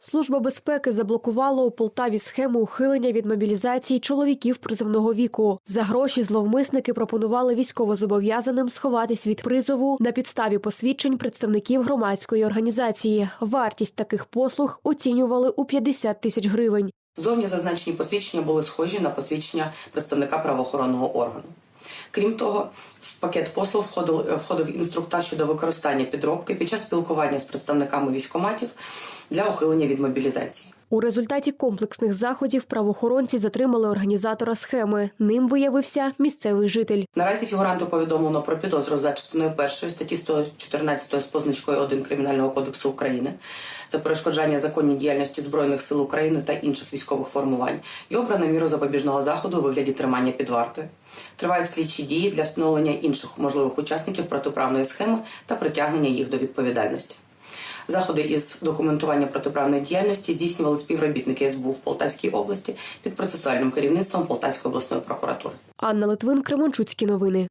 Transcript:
Служба безпеки заблокувала у Полтаві схему ухилення від мобілізації чоловіків призовного віку. За гроші зловмисники пропонували військовозобов'язаним сховатись від призову на підставі посвідчень представників громадської організації. Вартість таких послуг оцінювали у 50 тисяч гривень. Зовні зазначені посвідчення були схожі на посвідчення представника правоохоронного органу. Крім того, пакет послуг входив, входив інструктаж щодо використання підробки під час спілкування з представниками військоматів для ухилення від мобілізації. У результаті комплексних заходів правоохоронці затримали організатора схеми. Ним виявився місцевий житель. Наразі фігуранту повідомлено про підозру за частиною першої статті 114 з позначкою 1 Кримінального кодексу України. Це перешкоджання законній діяльності збройних сил України та інших військових формувань і обрано міру запобіжного заходу у вигляді тримання під вартою. Тривають слідчі дії для встановлення інших можливих учасників протиправної схеми та притягнення їх до відповідальності. Заходи із документування протиправної діяльності здійснювали співробітники СБУ в Полтавській області під процесуальним керівництвом Полтавської обласної прокуратури. Анна Литвин, Кременчуцькі новини.